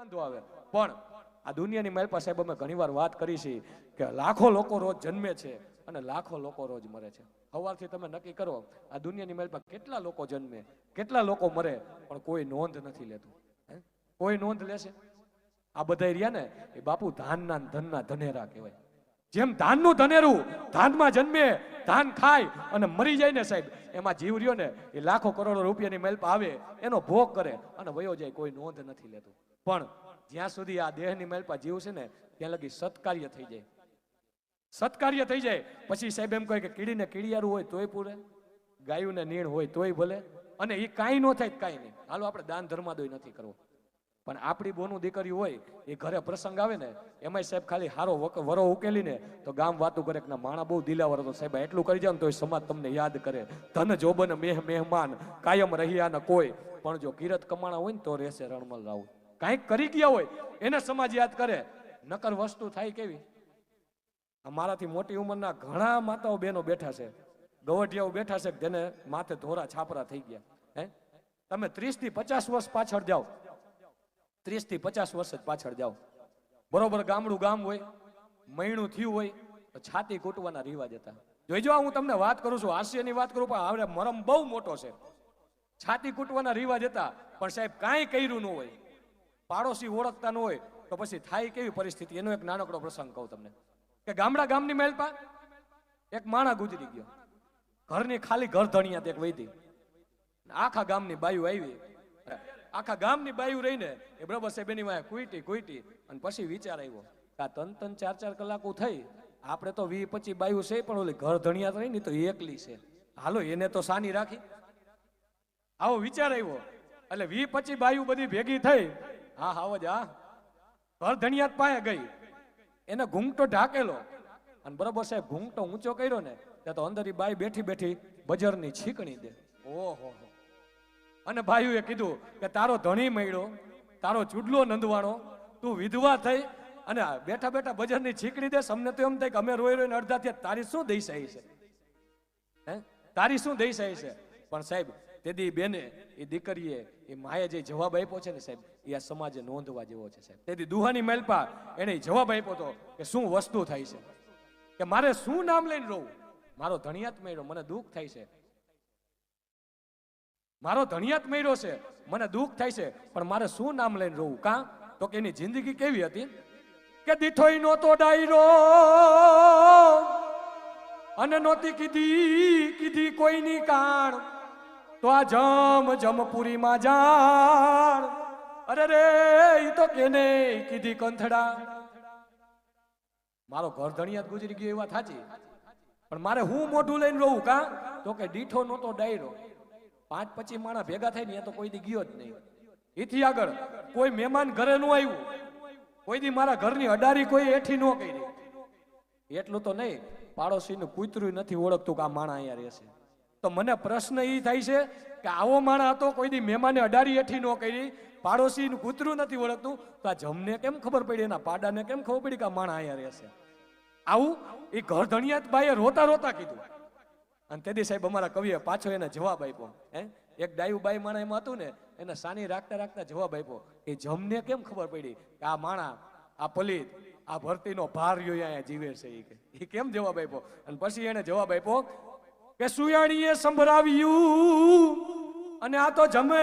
વાંધો આવે. પણ આ દુનિયાની મારી પાસે સાહેબ અમે ઘણીવાર વાત કરી છે કે લાખો લોકો રોજ જન્મે છે અને લાખો લોકો રોજ મરે છે. સવારથી તમે નક્કી કરો, આ દુનિયાની પાસે કેટલા લોકો જન્મે, કેટલા લોકો મરે, પણ કોઈ નોંધ નથી લેતું? કોઈ નોંધ લેશે? આ બધા રહ્યા ને, એ બાપુ ધાનના ધનના ધનેરા કહેવાય. જેમ ધાનનું ધનેરું, ધાનમાં જન્મે, ધાન ખાય અને મરી જાય ને સાહેબ, એમાં જીવ રહ્યો ને, એ લાખો કરોડો રૂપિયાની મેલ્પ આવે એનો ભોગ કરે અને વયો જાય, કોઈ નોંધ નથી લેતું. પણ જ્યાં સુધી આ દેહની મેલ્પા જીવ છે ને, ત્યાં લગી સત્કાર્ય થઈ જાય. સત્કાર્ય થઈ જાય. પછી સાહેબ એમ કહે કે કીડીને કીડિયારું હોય તોય પૂરે, ગાયુંને નીણ હોય તોય ભલે, અને એ કાંઈ ન થાય કાંઈ નહીં. હાલો, આપણે દાન ધર્માદોય નથી કરવો. પણ આપણી બોનું દીકરી હોય, એ ઘરે પ્રસંગ આવે ને, એમાંય સાહેબ ખાલી હારો વરો ઉકેલીને, તો ગામ વાતું કરે કે માણા બહુ દિલાવર હતો. સાહેબ એટલું કરી જાવ ને તો સમાજ તમને યાદ કરે. ધન જોબન મેહ મહેમાન, કાયમ રહ્યા ને કોઈ. પણ જો કિરત કમાણા હોય ને તો રહેશે રણમલ રાવ કાંઈક કરી ગયા હોય, એને સમાજ યાદ કરે. નકર વસ્તુ થાય કેવી? મારાથી મોટી ઉંમરના ઘણા માતાઓ બહેનો બેઠા છે. ગવઢિયાઓ બેઠા છે જેને માથે ધોરા છાપરા થઈ ગયા. હે? તમે ત્રીસથી પચાસ વર્ષ પાછળ જાઓ. ત્રીસથી પચાસ વર્ષ જ પાછળ જાઓ. બરોબર ગામડું ગામ હોય મૈણું થયું હોય, તો છાતી કૂટવાના રિવાજ હતા. જોઈજો હું તમને વાત કરું છું, હાસ્યની વાત કરું, પણ હવે મરમ બહુ મોટો છે. છાતી કૂટવાના રિવાજ હતા, પણ સાહેબ કાંઈ કર્યું ન હોય. પાડોશી ઓળખતા ન હોય, તો પછી થાય કેવી પરિસ્થિતિ? એનો એક નાનકડો પ્રસંગ કહું તમને. કે ગામડા ગામની મેલપા એક માણા ગુજરી ગયો. ઘરની ખાલી ઘર ધણિયાત એક વૈધી આખા ગામની બાયુ આવી. આખા ગામની બાયુ રહીને એ બરાબર સાહેબ એની વાંહે કુઈટી કુઈટી અને પછી વિચાર આવ્યો કે આ ત્રણ ત્રણ, ચાર ચાર કલાકો થઈ, આપણે તો વી પચી બાયુ છે, પણ ઓલી ઘર ધણિયાત રહી ને તો એકલી છે. હાલો, એને તો સાની રાખી. આવો વિચાર આવ્યો. એટલે વી પચી બાયુ બધી ભેગી થઈ. હા હાવ જ હા. ઘર ધણિયાત પાસે ગઈ. એને ઘૂંઘટો ઢાકેલો. અને બરોબર સાહેબ, ઘૂંઘટો ઊંચો કર્યો ને, ત્યાં તો અંદર બાઈ બેઠી બેઠી બજરની છીકણી દે. ઓહો અને ભાઈઓએ કીધું કે તારો ધણી મળ્યો, તારો ચૂડલો નંદવાણો, તું વિધવા થઈ અને બેઠા બેઠા બજરની છીકડી દેશ અમને તો એમ થાય કે અમે રોઈ રોઈને અડધા થયા, તારી શું દઈસાઈ છે હે? તારી શું દઈસાઈ છે પણ સાહેબ તેદી બેને, એ દીકરીએ, એ માએ જે જવાબ આપ્યો છે ને સાહેબ, એ આ સમાજે નોંધવા જેવો છે સાહેબ. તેદી દુહાની મેલપા એને જવાબ આપ્યો હતો કે શું વસ્તુ થાય છે? કે મારે શું નામ લઈને રહું મારો ધણિયાત મળ્યો, મને દુઃખ થાય છે. મારો ધણિયાત મળ્યો છે, મને દુઃખ થાય છે, પણ મારે શું નામ લઈને રહું કાં? તો કે એની જિંદગી કેવી હતી? કે દીઠોઈ નહોતો ડાયરો, અને નહોતી કીધી કીધી કોઈની કાણ તો આ જમ જમપુરીમાં જાણ અરે રે, ઈ તો કેને કીધી કંથડા. મારો ઘર ધણિયાત ગુજરી ગયો એવા થાચી. પણ મારે હું મોઢું લઈને રહું કા? તો કે દીઠો નહોતો ડાયરો. પાંચ પચીસ માણસ ભેગા થાય ને એ તો કોઈ દી ગયો જ નહીં. એથી આગળ કોઈ મહેમાન ઘરે ન આવ્યું. કોઈ દી મારા ઘરની અડારી કોઈ એઠી ન કરી એટલું તો નહીં, પાડોશીનું કૂતરું નથી ઓળખતું કે આ માણા અહીંયા રહેશે તો મને પ્રશ્ન એ થાય છે કે આવો માણા હતો, કોઈ દી મહેમાને અડારી એઠી ન કરી પાડોશીનું કૂતરું નથી ઓળખતું, તો આ જમને કેમ ખબર પડી? એના પાડાને કેમ ખબર પડી કે આ માણા અહીંયા રહેશે આવું એ ઘર ધણિયાત બાઈએ રોતા રોતા કીધું. અને તેથી સાહેબ અમારા કવિએ પાછો એને જવાબ આપ્યો. હે? એક ડાયુ બાઈ માણા એમાં હતું ને, એને સાની રાખતા રાખતા જવાબ આપ્યો. એ જમને કેમ ખબર પડી કે આ માણા, આ પલિત, આ ભરતીનો ભાર રહ્યો અહીંયા જીવે છે એ કે. એ કેમ જવાબ આપ્યો? અને પછી એને જવાબ આપ્યો કે સુયાણીએ સંભળાવ્યું અને આ તો જમે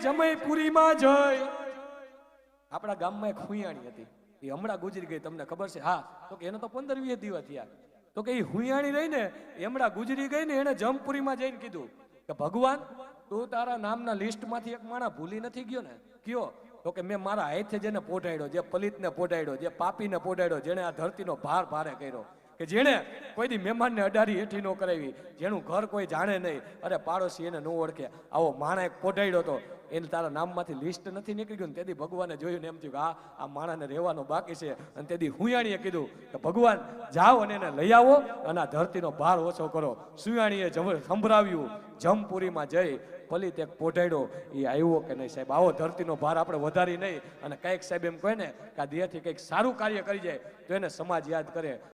જમે પુરીમાં જઈ. આપણા ગામમાં એક હુંયાણી હતી. એ હમણાં ગુજરી ગઈ, તમને ખબર છે? હા, તો કે એને તો પંદર વીસ દિવસ થયા. તો કે એ હુંયાણી રહીને એમડા ગુજરી ગઈ ને એને જમપુરીમાં જઈને કીધું કે, ભગવાન, તું તારા નામના લિસ્ટમાંથી એક માણા ભૂલી નથી ગયો ને? કયો? તો કે મેં મારા હાથે જેને પોટાડ્યો જે પલિતને પોઢાડ્યો જે પાપીને પોઢાડ્યો જેણે આ ધરતીનો ભાર ભારે કર્યો. કે જેણે કોઈ દી મહેમાનને અડારી હેઠી ન કરાવી, જેનું ઘર કોઈ જાણે નહીં. અરે પાડોશી એને ન ઓળખે. આવો માણા એક પોઢાડ્યો તો એને તારા નામમાંથી લિસ્ટ નથી નીકળી ગયું તેથી ભગવાને જોયું ને એમ થયું કે આ આ માણાને રહેવાનો બાકી છે. અને તેથી હુંયાણીએ કીધું કે ભગવાન, જાઓ અને એને લઈ આવો અને આ ધરતીનો ભાર ઓછો કરો. સુયાણીએ સંભળાવ્યું, જમપુરીમાં જઈ પલિત એક પોઢાડ્યો એ આવ્યો કે નહીં સાહેબ? આવો ધરતીનો ભાર આપણે વધારી નહીં. અને કંઈક સાહેબ એમ કહે ને કે આ દેહથી કંઈક સારું કાર્ય કરી જાય, તો એને સમાજ યાદ કરે.